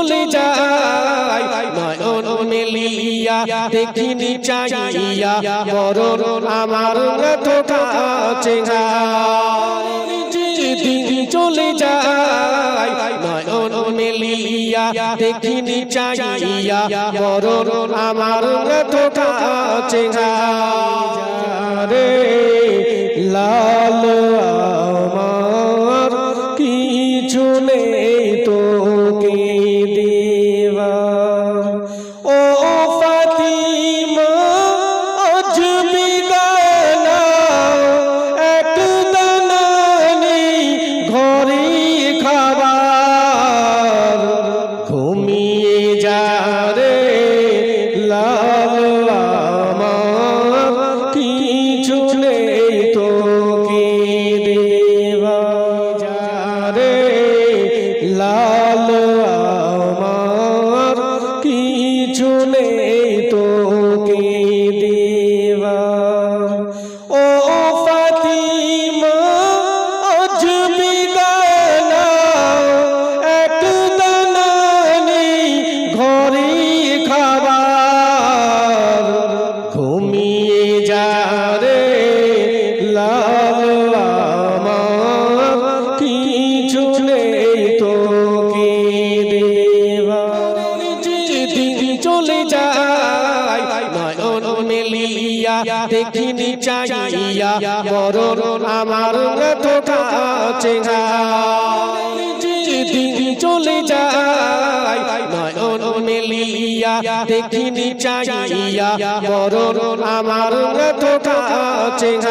চলে যায়। নয়ন মেলিয়া, দেখিনি চাইয়া মরণ আমার যেদিন চলে যায়, নয়ন মেলিয়া, দেখিনি চাইয়া মরণ আমার কাছে রে লাল আমার কিছু নেই দেওয়া যেদিন চলে যায় মেলিয়া দেখিনি চাইয়া মরণ আমার কাছে দেখিনি চাইয়া বড় আমার কাছে